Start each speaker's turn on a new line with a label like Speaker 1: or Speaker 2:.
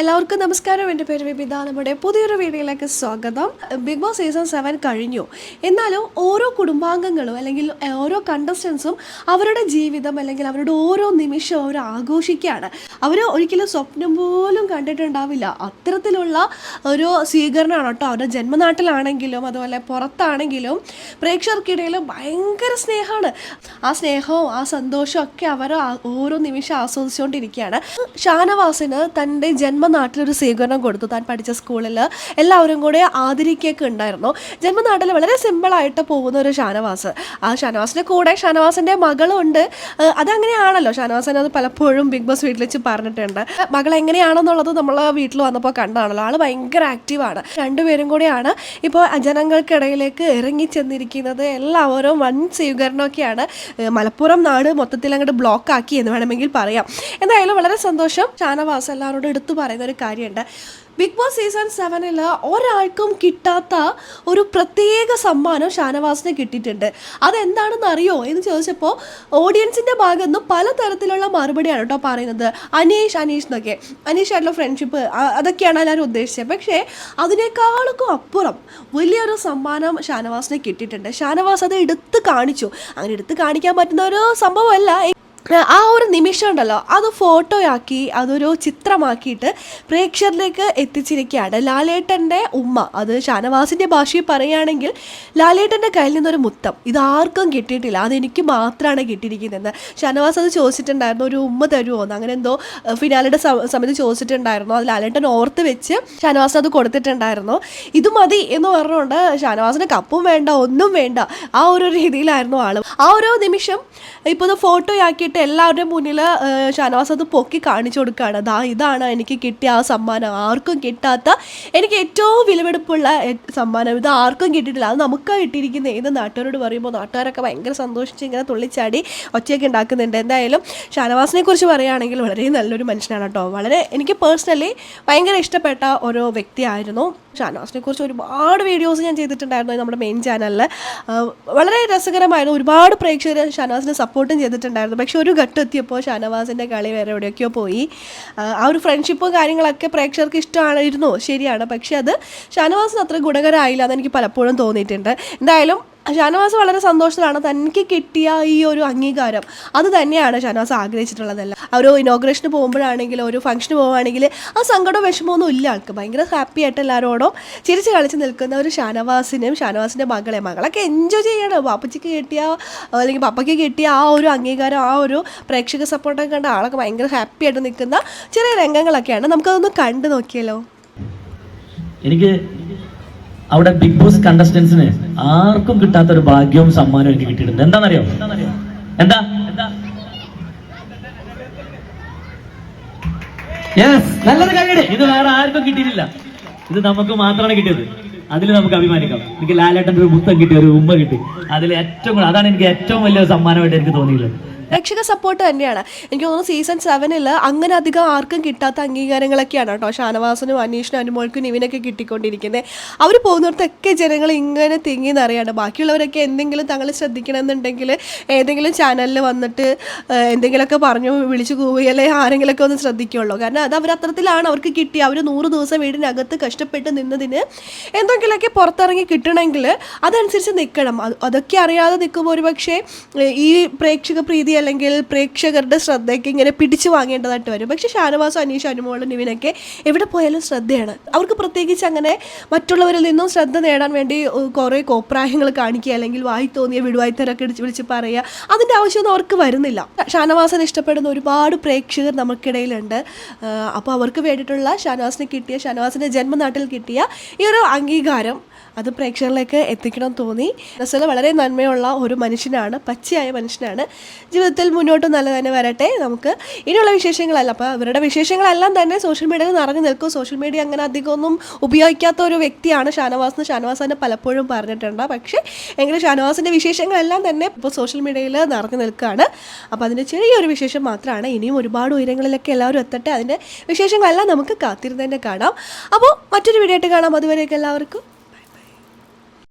Speaker 1: എല്ലാവർക്കും നമസ്കാരം. എന്റെ പേര് വിപിത. നമ്മുടെ പുതിയൊരു വീഡിയോയിലേക്ക് സ്വാഗതം. ബിഗ് ബോസ് സീസൺ സെവൻ കഴിഞ്ഞു. എന്നാലും ഓരോ കുടുംബാംഗങ്ങളും അല്ലെങ്കിൽ ഓരോ കണ്ടസ്റ്റൻസും അവരുടെ ജീവിതം അല്ലെങ്കിൽ അവരുടെ ഓരോ നിമിഷവും അവർ ആഘോഷിക്കുകയാണ്. അവർ ഒരിക്കലും സ്വപ്നം പോലും കണ്ടിട്ടുണ്ടാവില്ല. അത്തരത്തിലുള്ള ഒരു സ്വീകരണമാണ് കേട്ടോ. അവരുടെ ജന്മനാട്ടിലാണെങ്കിലും അതുപോലെ പുറത്താണെങ്കിലും പ്രേക്ഷകർക്കിടയിൽ ഭയങ്കര സ്നേഹമാണ്. ആ സ്നേഹവും ആ സന്തോഷവും ഒക്കെ അവർ ഓരോ നിമിഷം ആസ്വദിച്ചുകൊണ്ടിരിക്കുകയാണ്. ഷാനവാസിന് തന്റെ ജന്മനാട്ടിലൊരു സ്വീകരണം കൊടുത്തു. താൻ പഠിച്ച സ്കൂളിൽ എല്ലാവരും കൂടെ ആദരിക്കുകയൊക്കെ ഉണ്ടായിരുന്നു. ജന്മനാട്ടിൽ വളരെ സിമ്പിളായിട്ട് പോകുന്ന ഒരു ഷാനവാസ്. ആ ഷാനവാസിന്റെ കൂടെ ഷാനവാസിന്റെ മകളുണ്ട്. അതങ്ങനെയാണല്ലോ. ഷാനവാസൻ അത് പലപ്പോഴും ബിഗ് ബോസ് വീട്ടിൽ വെച്ച് പറഞ്ഞിട്ടുണ്ട്. മകൾ എങ്ങനെയാണെന്നുള്ളത് നമ്മൾ വീട്ടിൽ വന്നപ്പോൾ കണ്ടാണല്ലോ. ആൾ ഭയങ്കര ആക്റ്റീവാണ് രണ്ടുപേരും കൂടെയാണ് ഇപ്പോൾ ജനങ്ങൾക്കിടയിലേക്ക് ഇറങ്ങി ചെന്നിരിക്കുന്നത്. എല്ലാവരും വൻ സ്വീകരണമൊക്കെയാണ്. മലപ്പുറം നാട് മൊത്തത്തിൽ അങ്ങോട്ട് ബ്ലോക്ക് ആക്കി എന്ന് വേണമെങ്കിൽ പറയാം. എന്തായാലും വളരെ സന്തോഷം. ഷാനവാസ് എല്ലാവരോടും എടുത്തു പറയുന്ന. ഒരു കാര്യമുണ്ട്. ബിഗ് ബോസ് സീസൺ സെവനിൽ ഒരാൾക്കും കിട്ടാത്ത ഒരു പ്രത്യേക സമ്മാനം ഷാനവാസിന് കിട്ടിയിട്ടുണ്ട്. അതെന്താണെന്ന് അറിയോ? എന്ന് ചോദിച്ചപ്പോൾ ഓഡിയൻസിന്റെ ഭാഗത്തു നിന്നും പലതരത്തിലുള്ള മറുപടിയാണ് കേട്ടോ പറയുന്നത്. അനീഷ് അനീഷ് എന്നൊക്കെ. അനീഷ് ആയിട്ടുള്ള ഫ്രണ്ട്ഷിപ്പ് അതൊക്കെയാണ് എല്ലാവരും ഉദ്ദേശിച്ചത്. പക്ഷേ അതിനേക്കാളൊക്കെ അപ്പുറം വലിയൊരു സമ്മാനം ഷാനവാസിന് കിട്ടിയിട്ടുണ്ട്. ഷാനവാസ് അത് എടുത്ത് കാണിച്ചു. അങ്ങനെ എടുത്ത് കാണിക്കാൻ പറ്റുന്ന ഒരു സംഭവമല്ല. ആ ഒരു നിമിഷം ഉണ്ടല്ലോ. അത് ഫോട്ടോയാക്കി അതൊരു ചിത്രമാക്കിയിട്ട് പ്രേക്ഷകരിലേക്ക് എത്തിച്ചിരിക്കുകയാണ് ലാലേട്ടന്റെ ഉമ്മ. അത് ഷാനവാസിന്റെ ഭാഷയിൽ പറയുകയാണെങ്കിൽ ലാലേട്ടന്റെ കയ്യിൽ നിന്നൊരു മുത്തം. ഇതാർക്കും കിട്ടിയിട്ടില്ല. അതെനിക്ക് മാത്രമാണ് കിട്ടിയിരിക്കുന്നതെന്ന്. ഷാനവാസ് അത് ചോദിച്ചിട്ടുണ്ടായിരുന്നു ഒരു ഉമ്മ തരുമോ എന്ന്. അങ്ങനെ എന്തോ ഫിനാലിയുടെ സമയത്ത് ചോദിച്ചിട്ടുണ്ടായിരുന്നു. അത് ലാലേട്ടൻ ഓർത്ത് വെച്ച് ഷാനവാസ് അത് കൊടുത്തിട്ടുണ്ടായിരുന്നു. ഇത് മതി എന്ന് പറഞ്ഞുകൊണ്ട് ഷാനവാസിന് കപ്പും വേണ്ട ഒന്നും വേണ്ട. ആ ഒരു രീതിയിലായിരുന്നു ആൾ ആ ഒരു നിമിഷം ഇപ്പോൾ ഇത് ഫോട്ടോയാക്കിയിട്ട് എല്ലാവരുടെ മുന്നിൽ ഷാനവാസ് അത് പൊക്കി കാണിച്ചു കൊടുക്കുകയാണ്. അതാ ഇതാണ് എനിക്ക് കിട്ടിയ ആ സമ്മാനം. ആർക്കും കിട്ടാത്ത എനിക്ക് ഏറ്റവും വിലപിടിപ്പുള്ള സമ്മാനം. ഇത് ആർക്കും കിട്ടിയിട്ടില്ല. അത് നമുക്ക് കിട്ടിയിരിക്കുന്ന ഏത് നാട്ടുകാരോട് പറയുമ്പോൾ നാട്ടുകാരൊക്കെ ഭയങ്കര സന്തോഷിച്ച് ഇങ്ങനെ തുള്ളിച്ചാടി ഒച്ചയൊക്കെ ഉണ്ടാക്കുന്നുണ്ട്. എന്തായാലും ഷാനവാസിനെ കുറിച്ച് പറയുകയാണെങ്കിൽ വളരെ നല്ലൊരു മനുഷ്യനാണ് കേട്ടോ. വളരെ എനിക്ക് പേഴ്സണലി ഭയങ്കര ഇഷ്ടപ്പെട്ട ഒരു വ്യക്തിയായിരുന്നു. ഷാനവാസിനെ കുറിച്ച് ഒരുപാട് വീഡിയോസ് ഞാൻ ചെയ്തിട്ടുണ്ടായിരുന്നു നമ്മുടെ മെയിൻ ചാനലിൽ വളരെ രസകരമായിരുന്നു. ഒരുപാട് പ്രേക്ഷകർ ഷാനവാസിനെ സപ്പോർട്ടും ചെയ്തിട്ടുണ്ടായിരുന്നു. പക്ഷെ ഒരു ഘട്ടം എത്തിയപ്പോൾ ഷാനവാസിന്റെ കളി വേറെ എവിടെയൊക്കെയോ പോയി. ആ, ഒരു ഫ്രണ്ട്ഷിപ്പും കാര്യങ്ങളൊക്കെ പ്രേക്ഷകർക്ക് ഇഷ്ടമായിരുന്നു. ശരിയാണ്. പക്ഷെ അത് ഷാനവാസിന് അത്ര ഗുണകരമായില്ല എന്ന് എനിക്ക് പലപ്പോഴും തോന്നിയിട്ടുണ്ട്. എന്തായാലും ഷാനവാസ് വളരെ സന്തോഷത്തിലാണ് തനിക്ക് കിട്ടിയ ഈ ഒരു അംഗീകാരം. അത് തന്നെയാണ് ഷാനവാസ് ആഗ്രഹിച്ചിട്ടുള്ളതല്ല. ഒരു ഇനോഗ്രേഷന് പോകുമ്പോഴാണെങ്കിൽ ഒരു ഫംഗ്ഷന് പോകുകയാണെങ്കിൽ ആ സങ്കടവും വിഷമമൊന്നും ഇല്ല ആൾക്ക്. ഭയങ്കര ഹാപ്പി ആയിട്ട് എല്ലാവരോടും ചിരിച്ച് കളിച്ച് നിൽക്കുന്ന ഒരു ഷാനവാസിനും ഷാനവാസിന്റെ മകളെ മകളൊക്കെ എൻജോയ് ചെയ്യണം. പാപ്പച്ചിക്ക് കിട്ടിയ അല്ലെങ്കിൽ പപ്പയ്ക്ക് കിട്ടിയ ആ ഒരു അംഗീകാരം ആ ഒരു പ്രേക്ഷക സപ്പോർട്ടൊക്കെ കണ്ട ആളൊക്കെ ഭയങ്കര ഹാപ്പി ആയിട്ട് നിൽക്കുന്ന ചെറിയ രംഗങ്ങളൊക്കെയാണ്. നമുക്കതൊന്ന് കണ്ടു നോക്കിയല്ലോ
Speaker 2: എനിക്ക് അവിടെ ബിഗ് ബോസ് കണ്ടസ്റ്റൻസിന് ആർക്കും കിട്ടാത്ത ഒരു ഭാഗ്യവും സമ്മാനവും എനിക്ക് കിട്ടിയിട്ടുണ്ട്. എന്താണെന്നറിയോ? എന്താ? യെസ് നല്ലൊരു കഴിയുടെ ഇത് വേറെ ആർക്കും കിട്ടിയിട്ടില്ല. ഇത് നമുക്ക് മാത്രമാണ് കിട്ടിയത്. അതിൽ നമുക്ക് അഭിമാനിക്കാം. എനിക്ക് ലാലേട്ടന്റെ ഒരു മുത്തം കിട്ടി ഒരു ഉമ്മ കിട്ടി. അതിൽ ഏറ്റവും അതാണ് എനിക്ക് ഏറ്റവും വലിയ സമ്മാനമായിട്ട് എനിക്ക് തോന്നിയിട്ടുള്ളത്.
Speaker 1: രക്ഷക സപ്പോർട്ട് തന്നെയാണ്. എനിക്ക് തോന്നുന്നു സീസൺ സെവനിൽ അങ്ങനെ അധികം ആർക്കും കിട്ടാത്ത അംഗീകാരങ്ങളൊക്കെയാണ് കേട്ടോ ഷാനവാസനും അനീഷിനും അനുമോൾക്കും ഇവനൊക്കെ കിട്ടിക്കൊണ്ടിരിക്കുന്നത്. അവർ പോകുന്നിടത്തൊക്കെ ജനങ്ങൾ ഇങ്ങനെ തിങ്ങി നിറയാണ്. ബാക്കിയുള്ളവരൊക്കെ എന്തെങ്കിലും തങ്ങൾ ശ്രദ്ധിക്കണമെന്നുണ്ടെങ്കിൽ ഏതെങ്കിലും ചാനലിൽ വന്നിട്ട് എന്തെങ്കിലുമൊക്കെ പറഞ്ഞു വിളിച്ചു കൂവുകയല്ലേ ആരെങ്കിലുമൊക്കെ ഒന്ന് ശ്രദ്ധിക്കുള്ളൂ. കാരണം അത് അവർ അത്തരത്തിലാണ് അവർക്ക് കിട്ടി അവർ നൂറ് ദിവസം വീടിനകത്ത് കഷ്ടപ്പെട്ട് നിന്നതിന് എന്തെങ്കിലുമൊക്കെ പുറത്തിറങ്ങി കിട്ടണമെങ്കിൽ അതനുസരിച്ച് നിൽക്കണം. അതൊക്കെ അറിയാതെ നിൽക്കുമ്പോൾ ഒരു പക്ഷേ ഈ പ്രേക്ഷക പ്രീതി അല്ലെങ്കിൽ പ്രേക്ഷകരുടെ ശ്രദ്ധയ്ക്ക് ഇങ്ങനെ പിടിച്ചു വാങ്ങേണ്ടതായിട്ട് വരും. പക്ഷേ ഷാനവാസ് അനീഷ് അനുമോളും നിവിനൊക്കെ എവിടെ പോയാലും ശ്രദ്ധയാണ്. അവർക്ക് പ്രത്യേകിച്ച് അങ്ങനെ മറ്റുള്ളവരിൽ നിന്നും ശ്രദ്ധ നേടാൻ വേണ്ടി കുറേ കോപ്രായങ്ങൾ കാണിക്കുക അല്ലെങ്കിൽ വായി തോന്നിയ വിടുവായ്ത്തരൊക്കെ ഇടിച്ച് വിളിച്ച് പറയുക അതിന്റെ ആവശ്യമൊന്നും അവർക്ക് വരുന്നില്ല. ഷാനവാസിനെ ഇഷ്ടപ്പെടുന്ന ഒരുപാട് പ്രേക്ഷകർ നമുക്കിടയിലുണ്ട്. അപ്പോൾ അവർക്ക് വേണ്ടിയിട്ടുള്ള ഷാനവാസിന് കിട്ടിയ ഷാനവാസിന്റെ ജന്മനാട്ടിൽ കിട്ടിയ ഈ ഒരു അംഗീകാരം അത് പ്രേക്ഷകരിലേക്ക് എത്തിക്കണം തോന്നി. അസല വളരെ നന്മയുള്ള ഒരു മനുഷ്യനാണ് പച്ചയായ മനുഷ്യനാണ്. ജീവിതത്തിൽ മുന്നോട്ട് നല്ല തന്നെ വരട്ടെ. നമുക്ക് ഇനിയുള്ള വിശേഷങ്ങളല്ല. അപ്പോൾ അവരുടെ വിശേഷങ്ങളെല്ലാം തന്നെ സോഷ്യൽ മീഡിയയിൽ നിറഞ്ഞു നിൽക്കും. സോഷ്യൽ മീഡിയ അങ്ങനെ അധികമൊന്നും ഉപയോഗിക്കാത്ത ഒരു വ്യക്തിയാണ് ഷാനവാസ് എന്ന് ഷാനവാസ് തന്നെ പലപ്പോഴും പറഞ്ഞിട്ടുണ്ട്. പക്ഷേ എങ്കിലും ഷാനവാസിന്റെ വിശേഷങ്ങളെല്ലാം തന്നെ ഇപ്പോൾ സോഷ്യൽ മീഡിയയിൽ നിറഞ്ഞു നിൽക്കുകയാണ്. അപ്പോൾ അതിന്റെ ചെറിയൊരു വിശേഷം മാത്രമാണ്. ഇനിയും ഒരുപാട് ഉയരങ്ങളിലൊക്കെ എല്ലാവരും എത്തട്ടെ. അതിന്റെ വിശേഷങ്ങളെല്ലാം നമുക്ക് കാത്തിരുന്ന് തന്നെ കാണാം. അപ്പോൾ മറ്റൊരു വീഡിയോ ആയിട്ട് കാണാം. അതുവരെയൊക്കെ എല്ലാവർക്കും.